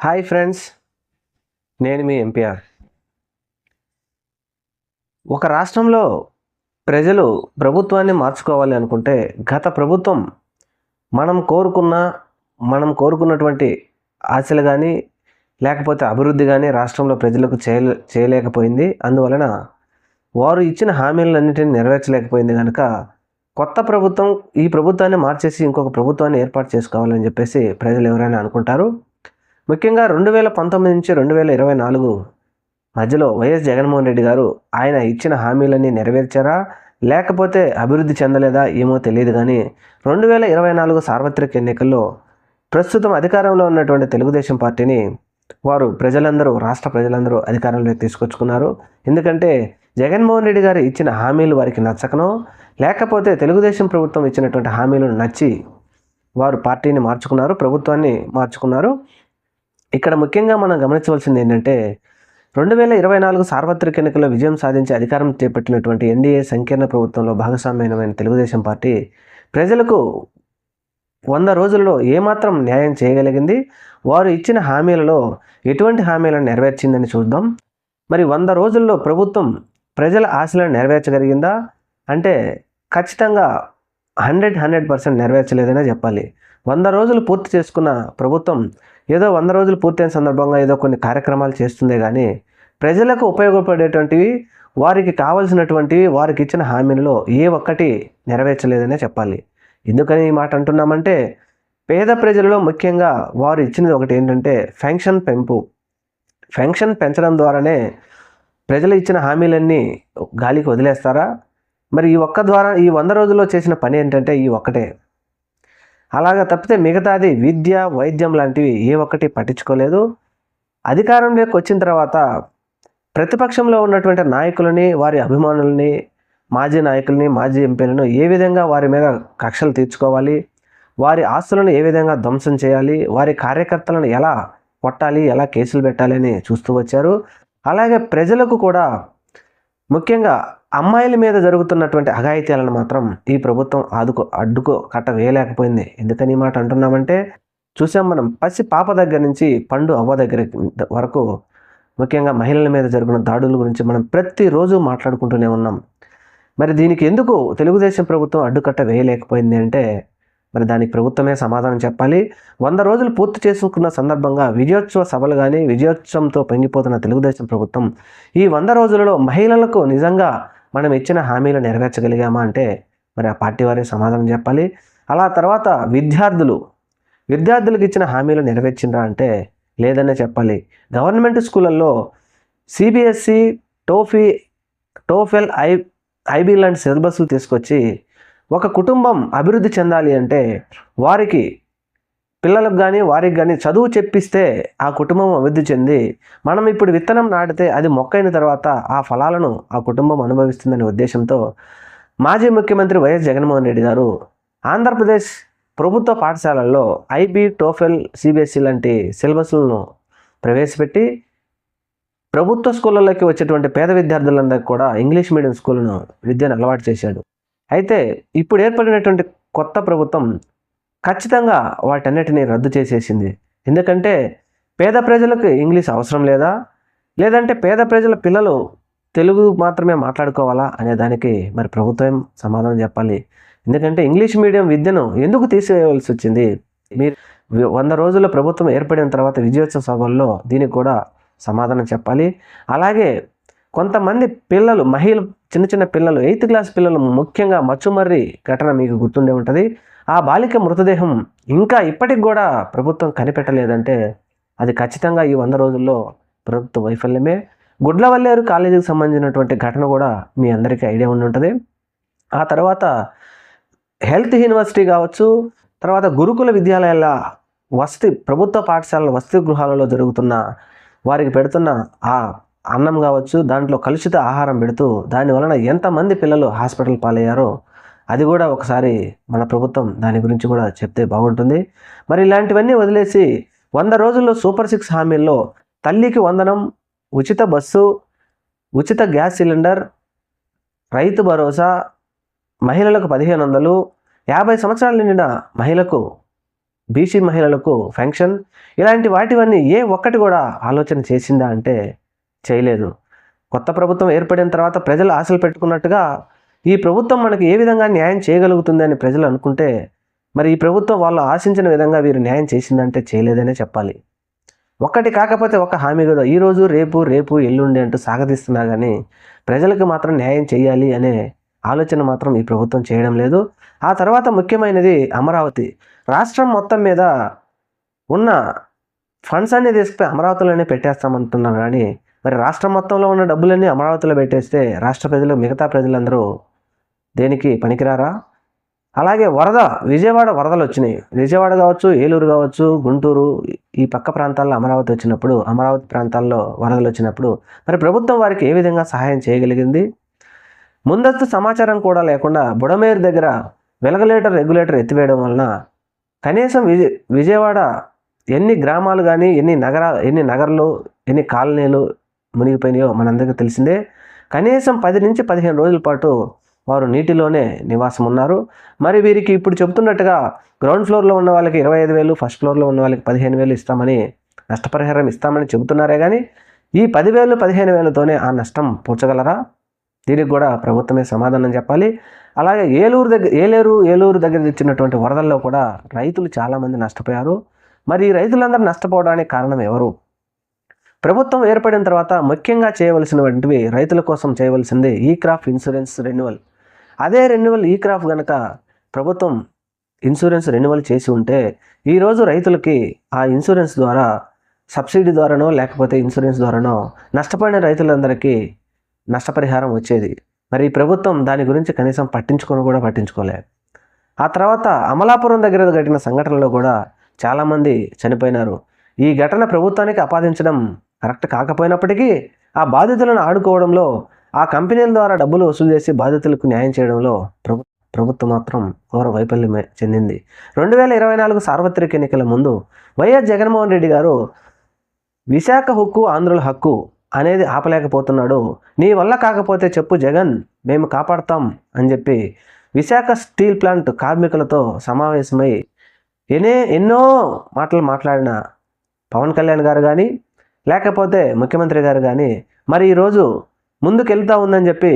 Hi friends నేను మీ MPR. ఒక రాష్ట్రంలో ప్రజలు ప్రభుత్వాన్ని మార్చుకోవాలి అనుకుంటే గత ప్రభుత్వం మనం కోరుకున్న మనం కోరుకున్నటువంటి ఆశలు కానీ లేకపోతే అభివృద్ధి కానీ రాష్ట్రంలో ప్రజలకు చేయలే చేయలేకపోయింది. అందువలన వారు ఇచ్చిన హామీలన్నింటినీ నెరవేర్చలేకపోయింది కనుక కొత్త ప్రభుత్వం ఈ ప్రభుత్వాన్ని మార్చేసి ఇంకొక ప్రభుత్వాన్ని ఏర్పాటు చేసుకోవాలని చెప్పేసి ప్రజలు ఎవరైనా అనుకుంటారు? ముఖ్యంగా రెండు వేల పంతొమ్మిది నుంచి రెండు వేల ఇరవై నాలుగు మధ్యలో వైఎస్ జగన్మోహన్ రెడ్డి గారు ఆయన ఇచ్చిన హామీలన్నీ నెరవేర్చారా? లేకపోతే అభివృద్ధి చెందలేదా ఏమో తెలియదు కానీ రెండు వేల ఇరవై నాలుగు సార్వత్రిక ఎన్నికల్లో ప్రస్తుతం అధికారంలో ఉన్నటువంటి తెలుగుదేశం పార్టీని వారు ప్రజలందరూ రాష్ట్ర ప్రజలందరూ అధికారంలోకి తీసుకొచ్చుకున్నారు. ఎందుకంటే జగన్మోహన్ రెడ్డి గారు ఇచ్చిన హామీలు వారికి నచ్చకనో లేకపోతే తెలుగుదేశం ప్రభుత్వం ఇచ్చినటువంటి హామీలను నచ్చి వారు పార్టీని మార్చుకున్నారు ప్రభుత్వాన్ని మార్చుకున్నారు. ఇక్కడ ముఖ్యంగా మనం గమనించవలసింది ఏంటంటే రెండు వేల ఇరవై నాలుగు సార్వత్రిక ఎన్నికల్లో విజయం సాధించి అధికారం చేపట్టినటువంటి ఎన్డీఏ సంకీర్ణ ప్రభుత్వంలో భాగస్వామ్యమైన తెలుగుదేశం పార్టీ ప్రజలకు వంద రోజుల్లో ఏమాత్రం న్యాయం చేయగలిగింది? వారు ఇచ్చిన హామీలలో ఎటువంటి హామీలను నెరవేర్చిందని చూద్దాం. మరి వంద రోజుల్లో ప్రభుత్వం ప్రజల ఆశలను నెరవేర్చగలిగిందా? అంటే ఖచ్చితంగా హండ్రెడ్ హండ్రెడ్ పర్సెంట్ నెరవేర్చలేదనే చెప్పాలి. వంద రోజులు పూర్తి చేసుకున్న ప్రభుత్వం ఏదో వంద రోజులు పూర్తయిన సందర్భంగా ఏదో కొన్ని కార్యక్రమాలు చేస్తుందే కానీ ప్రజలకు ఉపయోగపడేటువంటివి వారికి కావలసినటువంటివి వారికి ఇచ్చిన హామీలలో ఏ ఒక్కటి నెరవేర్చలేదనే చెప్పాలి. ఎందుకని ఈ మాట అంటున్నామంటే పేద ప్రజలలో ముఖ్యంగా వారు ఇచ్చినది ఒకటి ఏంటంటే ఫెన్షన్ పెంపు. ఫెన్షన్ పెంచడం ద్వారానే ప్రజలు ఇచ్చిన హామీలన్నీ గాలికి వదిలేస్తారా? మరి ఈ ఒక్క ద్వారా ఈ వంద రోజుల్లో చేసిన పని ఏంటంటే ఈ ఒక్కటే. అలాగా తప్పితే మిగతాది విద్య వైద్యం లాంటివి ఏ ఒక్కటి పట్టించుకోలేదు. అధికారంలోకి వచ్చిన తర్వాత ప్రతిపక్షంలో ఉన్నటువంటి నాయకులని వారి అభిమానులని మాజీ నాయకుల్ని మాజీ ఎంపీలను ఏ విధంగా వారి మీద కక్షలు తీర్చుకోవాలి? వారి ఆస్తులను ఏ విధంగా ధ్వంసం చేయాలి? వారి కార్యకర్తలను ఎలా కొట్టాలి? ఎలా కేసులు పెట్టాలి అని చూస్తూ వచ్చారు. అలాగే ప్రజలకు కూడా ముఖ్యంగా అమ్మాయిల మీద జరుగుతున్నటువంటి అఘాయిత్యాలను మాత్రం ఈ ప్రభుత్వం ఆదుకో అడ్డుకో కట్ట వేయలేకపోయింది ఎందుకని ఈ మాట అంటున్నామంటే చూసాం మనం పసి పాప దగ్గర నుంచి పండు అవ్వ దగ్గర వరకు ముఖ్యంగా మహిళల మీద జరిగిన దాడుల గురించి మనం ప్రతిరోజు మాట్లాడుకుంటూనే ఉన్నాం. మరి దీనికి ఎందుకు తెలుగుదేశం ప్రభుత్వం అడ్డుకట్ట వేయలేకపోయింది అంటే మరి దానికి ప్రభుత్వమే సమాధానం చెప్పాలి. వంద రోజులు పూర్తి చేసుకున్న సందర్భంగా విజయోత్సవ సభలు కానీ విజయోత్సవంతో పొంగిపోతున్న తెలుగుదేశం ప్రభుత్వం ఈ వంద రోజులలో మహిళలకు నిజంగా మనం ఇచ్చిన హామీలు నెరవేర్చగలిగామా అంటే మరి ఆ పార్టీ వారే సమాధానం చెప్పాలి. అలా తర్వాత విద్యార్థులు విద్యార్థులకు ఇచ్చిన హామీలు నెరవేర్చిండ్రా అంటే లేదనే చెప్పాలి. గవర్నమెంట్ స్కూళ్ళల్లో సిబిఎస్సి టోఫీ టోఫెల్ ఐ ఐబీ లాంటి సిలబస్లు తీసుకొచ్చి ఒక కుటుంబం అభివృద్ధి చెందాలి అంటే వారికి పిల్లలకు కానీ వారికి కానీ చదువు చెప్పిస్తే ఆ కుటుంబం అభివృద్ధి చెంది మనం ఇప్పుడు విత్తనం నాటితే అది మొక్కైన తర్వాత ఆ ఫలాలను ఆ కుటుంబం అనుభవిస్తుందనే ఉద్దేశంతో మాజీ ముఖ్యమంత్రి వైఎస్ జగన్మోహన్ రెడ్డి గారు ఆంధ్రప్రదేశ్ ప్రభుత్వ పాఠశాలల్లో ఐబీ టోఫెల్ సిబిఎస్ఈ లాంటి సిలబస్లను ప్రవేశపెట్టి ప్రభుత్వ స్కూళ్ళలోకి వచ్చేటువంటి పేద విద్యార్థులందరికీ కూడా ఇంగ్లీష్ మీడియం స్కూళ్ళను విద్యను అలవాటు చేశాడు. అయితే ఇప్పుడు ఏర్పడినటువంటి కొత్త ప్రభుత్వం ఖచ్చితంగా వాటన్నిటిని రద్దు చేసేసింది. ఎందుకంటే పేద ప్రజలకు ఇంగ్లీష్ అవసరం లేదా? లేదంటే పేద ప్రజల పిల్లలు తెలుగు మాత్రమే మాట్లాడుకోవాలా అనే దానికి మరి ప్రభుత్వం సమాధానం చెప్పాలి. ఎందుకంటే ఇంగ్లీష్ మీడియం విద్యను ఎందుకు తీసివేయవలసి వచ్చింది? మీరు వంద రోజుల ప్రభుత్వం ఏర్పడిన తర్వాత విజయోత్సవ సభల్లో దీనికి కూడా సమాధానం చెప్పాలి. అలాగే కొంతమంది పిల్లలు మహిళ చిన్న చిన్న పిల్లలు ఎయిత్ క్లాస్ పిల్లలు ముఖ్యంగా మచ్చుమర్రి ఘటన మీకు గుర్తుండే ఉంటుంది. ఆ బాలిక మృతదేహం ఇంకా ఇప్పటికి కూడా ప్రభుత్వం కనిపెట్టలేదంటే అది ఖచ్చితంగా ఈ వంద రోజుల్లో ప్రభుత్వ వైఫల్యమే. గుడ్లవల్లేరు కాలేజీకి సంబంధించినటువంటి ఘటన కూడా మీ అందరికీ ఐడియా ఉండి ఉంటుంది. ఆ తర్వాత హెల్త్ యూనివర్సిటీ కావచ్చు తర్వాత గురుకుల విద్యాలయాల వసతి ప్రభుత్వ పాఠశాలల వసతి గృహాలలో జరుగుతున్న వారికి పెడుతున్న ఆ అన్నం కావచ్చు దాంట్లో కలుషిత ఆహారం పెడుతూ దాని వలన ఎంతమంది పిల్లలు హాస్పిటల్ పాలయ్యారో అది కూడా ఒకసారి మన ప్రభుత్వం దాని గురించి కూడా చెప్తే బాగుంటుంది. మరి ఇలాంటివన్నీ వదిలేసి వంద రోజుల్లో సూపర్ సిక్స్ హామీల్లో తల్లికి వందనం ఉచిత బస్సు ఉచిత గ్యాస్ సిలిండర్ రైతు భరోసా మహిళలకు పదిహేను వందలు యాభై సంవత్సరాలు నిండిన మహిళకు బీసీ మహిళలకు ఫెన్షన్ ఇలాంటి వాటివన్నీ ఏ ఒక్కటి కూడా ఆలోచన చేసిందా అంటే చేయలేదు. కొత్త ప్రభుత్వం ఏర్పడిన తర్వాత ప్రజలు ఆశలు పెట్టుకున్నట్టుగా ఈ ప్రభుత్వం మనకి ఏ విధంగా న్యాయం చేయగలుగుతుంది అని ప్రజలు అనుకుంటే మరి ఈ ప్రభుత్వం వాళ్ళు ఆశించిన విధంగా వీరు న్యాయం చేసిందంటే చేయలేదనే చెప్పాలి. ఒక్కటి కాకపోతే ఒక హామీ కదా. ఈరోజు రేపు రేపు ఎల్లుండి అంటూ సాగదీస్తున్నా కానీ ప్రజలకు మాత్రం న్యాయం చేయాలి అనే ఆలోచన మాత్రం ఈ ప్రభుత్వం చేయడం లేదు. ఆ తర్వాత ముఖ్యమైనది అమరావతి. రాష్ట్రం మొత్తం మీద ఉన్న ఫండ్స్ అన్ని తీసుకుపోయి అమరావతిలోనే పెట్టేస్తామంటున్నారు కానీ మరి రాష్ట్రం మొత్తంలో ఉన్న డబ్బులన్నీ అమరావతిలో పెట్టేస్తే రాష్ట్ర ప్రజలు మిగతా ప్రజలందరూ దేనికి పనికిరారా? అలాగే వరద విజయవాడ వరదలు వచ్చినాయి. విజయవాడ కావచ్చు ఏలూరు కావచ్చు గుంటూరు ఈ పక్క ప్రాంతాల్లో అమరావతి వచ్చినప్పుడు అమరావతి ప్రాంతాల్లో వరదలు వచ్చినప్పుడు మరి ప్రభుత్వం వారికి ఏ విధంగా సహాయం చేయగలిగింది? ముందస్తు సమాచారం కూడా లేకుండా బుడమేరు దగ్గర వెలగలేటర్ రెగ్యులేటర్ ఎత్తివేయడం వలన కనీసం విజయ విజయవాడ ఎన్ని గ్రామాలు కానీ ఎన్ని నగర ఎన్ని నగరాలు ఎన్ని కాలనీలు మునిగిపోయినాయో మనందరికీ తెలిసిందే. కనీసం పది నుంచి పదిహేను రోజుల పాటు వారు నీటిలోనే నివాసం ఉన్నారు మరి వీరికి ఇప్పుడు చెబుతున్నట్టుగా గ్రౌండ్ ఫ్లోర్లో ఉన్న వాళ్ళకి ఇరవై ఐదు వేలు ఫస్ట్ ఫ్లోర్లో ఉన్న వాళ్ళకి పదిహేను వేలు ఇస్తామని నష్టపరిహారం ఇస్తామని చెబుతున్నారే కానీ ఈ పదివేలు పదిహేను వేలతోనే ఆ నష్టం పూడ్చగలరా దీనికి కూడా ప్రభుత్వమే సమాధానం చెప్పాలి. అలాగే ఏలూరు దగ్గర ఏలేరు ఏలూరు దగ్గర తెచ్చినటువంటి వరదల్లో కూడా రైతులు చాలామంది నష్టపోయారు. మరి ఈ రైతులందరూ నష్టపోవడానికి కారణం ఎవరు? ప్రభుత్వం ఏర్పడిన తర్వాత ముఖ్యంగా చేయవలసినటువంటివి రైతుల కోసం చేయవలసింది ఈ క్రాప్ ఇన్సూరెన్స్ రెన్యువల్. అదే రెన్యువల్ ఈ క్రాప్ కనుక ప్రభుత్వం ఇన్సూరెన్స్ రెన్యువల్ చేసి ఉంటే ఈరోజు రైతులకి ఆ ఇన్సూరెన్స్ ద్వారా సబ్సిడీ ద్వారానో లేకపోతే ఇన్సూరెన్స్ ద్వారానో నష్టపోయిన రైతులందరికీ నష్టపరిహారం వచ్చేది. మరి ఈ ప్రభుత్వం దాని గురించి కనీసం పట్టించుకొని కూడా పట్టించుకోలే. ఆ తర్వాత అమలాపురం దగ్గర ఘటిన సంఘటనలో కూడా చాలామంది చనిపోయినారు. ఈ ఘటన ప్రభుత్వానికి ఆపాదించడం కరెక్ట్ కాకపోయినప్పటికీ ఆ బాధితులను ఆడుకోవడంలో ఆ కంపెనీల ద్వారా డబ్బులు వసూలు చేసి బాధితులకు న్యాయం చేయడంలో ప్రభు ప్రభుత్వం మాత్రం ఘోర వైఫల్యమే చెందింది. రెండు వేల ఇరవై నాలుగు సార్వత్రిక ఎన్నికల ముందు వైఎస్ జగన్మోహన్ రెడ్డి గారు విశాఖ హక్కు ఆంధ్రుల హక్కు అనేది ఆపలేకపోతున్నాడు. నీ వల్ల కాకపోతే చెప్పు జగన్ మేము కాపాడతాం అని చెప్పి విశాఖ స్టీల్ ప్లాంట్ కార్మికులతో సమావేశమై ఎనే ఎన్నో మాటలు మాట్లాడిన పవన్ కళ్యాణ్ గారు కానీ లేకపోతే ముఖ్యమంత్రి గారు కానీ మరి ఈరోజు ముందుకెళ్తా ఉందని చెప్పి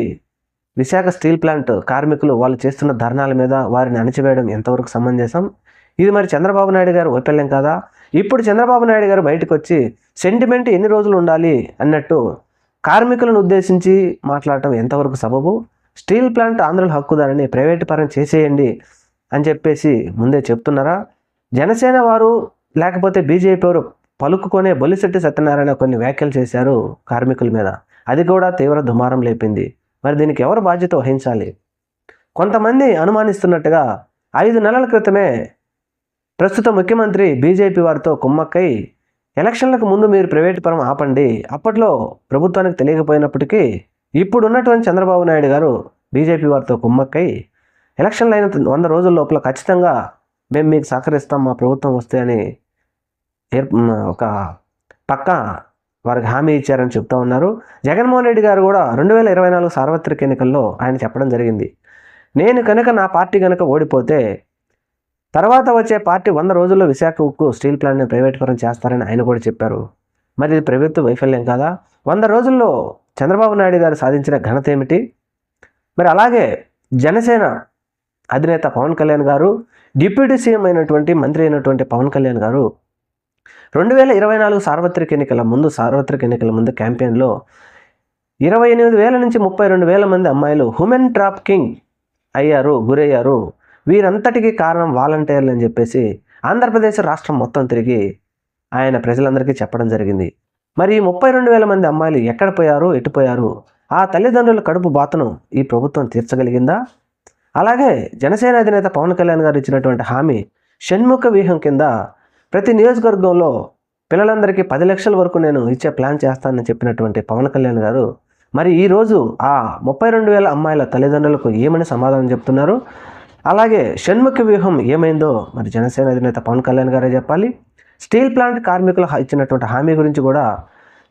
విశాఖ స్టీల్ ప్లాంట్ కార్మికులు వాళ్ళు చేస్తున్న ధర్నాల మీద వారిని అణచివేయడం ఎంతవరకు సమంజసం? ఇది మరి చంద్రబాబు నాయుడు గారు వైఫల్యం కాదా? ఇప్పుడు చంద్రబాబు నాయుడు గారు బయటకు వచ్చి సెంటిమెంట్ ఎన్ని రోజులు ఉండాలి అన్నట్టు కార్మికులను ఉద్దేశించి మాట్లాడటం ఎంతవరకు సబబు? స్టీల్ ప్లాంట్ ఆంధ్రుల హక్కుదారని ప్రైవేటు పరం చేసేయండి అని చెప్పేసి ముందే చెప్తున్నారా? జనసేన వారు లేకపోతే బీజేపీ వారు పలుకుకొనే బొలిశెట్టి సత్యనారాయణ కొన్ని వ్యాఖ్యలు చేశారు కార్మికుల మీద. అది కూడా తీవ్ర దుమారం లేపింది. మరి దీనికి ఎవరు బాధ్యత వహించాలి? కొంతమంది అనుమానిస్తున్నట్టుగా ఐదు నెలల క్రితమే ప్రస్తుత ముఖ్యమంత్రి బీజేపీ వారితో కుమ్మక్కై ఎలక్షన్లకు ముందు మీరు ప్రైవేటు పరం ఆపండి. అప్పట్లో ప్రభుత్వానికి తెలియకపోయినప్పటికీ ఇప్పుడు ఉన్నటువంటి చంద్రబాబు నాయుడు గారు బీజేపీ వారితో కుమ్మక్కై ఎలక్షన్లు అయిన వంద రోజుల లోపల ఖచ్చితంగా మేము మీకు సహకరిస్తాం మా ప్రభుత్వం వస్తే అని ఏర్ ఒక పక్క వారికి హామీ ఇచ్చారని చెప్తా ఉన్నారు. జగన్మోహన్ రెడ్డి గారు కూడా రెండు వేల ఇరవై నాలుగు సార్వత్రిక ఎన్నికల్లో ఆయన చెప్పడం జరిగింది. నేను కనుక నా పార్టీ కనుక ఓడిపోతే తర్వాత వచ్చే పార్టీ వంద రోజుల్లో విశాఖ ఉక్కు స్టీల్ ప్లాంట్ని ప్రైవేటీకరణ చేస్తారని ఆయన కూడా చెప్పారు. మరి ఇది ప్రభుత్వ వైఫల్యం కాదా? వంద రోజుల్లో చంద్రబాబు నాయుడు గారు సాధించిన ఘనత ఏమిటి? మరి అలాగే జనసేన అధినేత పవన్ కళ్యాణ్ గారు డిప్యూటీ సీఎం అయినటువంటి మంత్రి అయినటువంటి పవన్ కళ్యాణ్ గారు రెండు వేల ఇరవై నాలుగు సార్వత్రిక ఎన్నికల ముందు సార్వత్రిక ఎన్నికల ముందు క్యాంపెయిన్లో ఇరవై ఎనిమిది వేల నుంచి ముప్పై రెండు వేల మంది అమ్మాయిలు హ్యూమెన్ ట్రాఫికింగ్ అయ్యారు గురయ్యారు. వీరంతటికీ కారణం వాలంటీర్లు అని చెప్పేసి ఆంధ్రప్రదేశ్ రాష్ట్రం మొత్తం తిరిగి ఆయన ప్రజలందరికీ చెప్పడం జరిగింది. మరి ఈ ముప్పై రెండు వేల మంది అమ్మాయిలు ఎక్కడ పోయారు ఎటుపోయారు ఆ తల్లిదండ్రుల కడుపు బాతను ఈ ప్రభుత్వం తీర్చగలిగిందా? అలాగే జనసేన అధినేత పవన్ కళ్యాణ్ గారు ఇచ్చినటువంటి హామీ షణ్ముఖ వ్యూహం కింద ప్రతి నియోజకవర్గంలో పిల్లలందరికీ పది లక్షల వరకు నేను ఇచ్చే ప్లాన్ చేస్తానని చెప్పినటువంటి పవన్ కళ్యాణ్ గారు మరి ఈరోజు ఆ ముప్పై రెండు వేల అమ్మాయిల తల్లిదండ్రులకు ఏమని సమాధానం చెప్తున్నారు? అలాగే షణ్ముఖ వ్యూహం ఏమైందో మరి జనసేన అధినేత పవన్ కళ్యాణ్ గారే చెప్పాలి. స్టీల్ ప్లాంట్ కార్మికులు ఇచ్చినటువంటి హామీ గురించి కూడా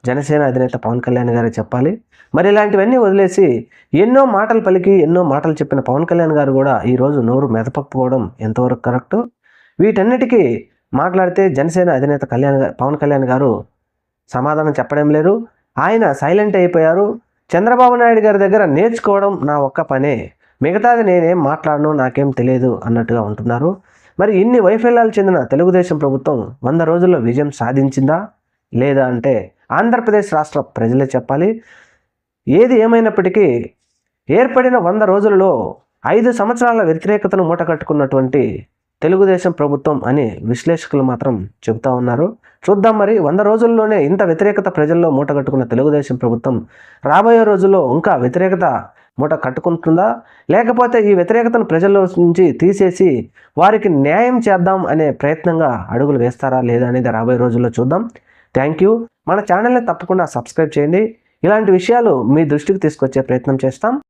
జనసేన అధినేత పవన్ కళ్యాణ్ గారే చెప్పాలి. మరి ఇలాంటివన్నీ వదిలేసి ఎన్నో మాటలు పలికి ఎన్నో మాటలు చెప్పిన పవన్ కళ్యాణ్ గారు కూడా ఈరోజు నోరు మెదపకపోవడం ఎంతవరకు కరెక్ట్? వీటన్నిటికీ మాట్లాడితే జనసేన అధినేత కళ్యాణ్ పవన్ కళ్యాణ్ గారు సమాధానం చెప్పడం లేరు. ఆయన సైలెంట్ అయిపోయారు. చంద్రబాబు నాయుడు గారి దగ్గర నేర్చుకోవడం నా ఒక్క పనే. మిగతాది నేనేం మాట్లాడను నాకేం తెలియదు అన్నట్టుగా ఉంటున్నారు. మరి ఇన్ని వైఫల్యాలు చెందిన తెలుగుదేశం ప్రభుత్వం వంద రోజుల్లో విజయం సాధించిందా? లేదా అంటే ఆంధ్రప్రదేశ్ రాష్ట్ర ప్రజలే చెప్పాలి. ఏది ఏమైనప్పటికీ ఏర్పడిన వంద రోజుల్లో ఐదు సంవత్సరాల వ్యతిరేకతను మూటకట్టుకున్నటువంటి తెలుగుదేశం ప్రభుత్వం అని విశ్లేషకులు మాత్రం చెబుతా ఉన్నారు. చూద్దాం మరి వంద రోజుల్లోనే ఇంత వ్యతిరేకత ప్రజల్లో మూట కట్టుకున్న తెలుగుదేశం ప్రభుత్వం రాబోయే రోజుల్లో ఇంకా వ్యతిరేకత మూట కట్టుకుంటుందా? లేకపోతే ఈ వ్యతిరేకతను ప్రజల్లో నుంచి తీసేసి వారికి న్యాయం చేద్దాం అనే ప్రయత్నంగా అడుగులు వేస్తారా లేదా అనేది రాబోయే రోజుల్లో చూద్దాం. Thank you. మన ఛానల్ని తప్పకుండా సబ్స్క్రైబ్ చేయండి. ఇలాంటి విషయాలు మీ దృష్టికి తీసుకొచ్చే ప్రయత్నం చేస్తాం.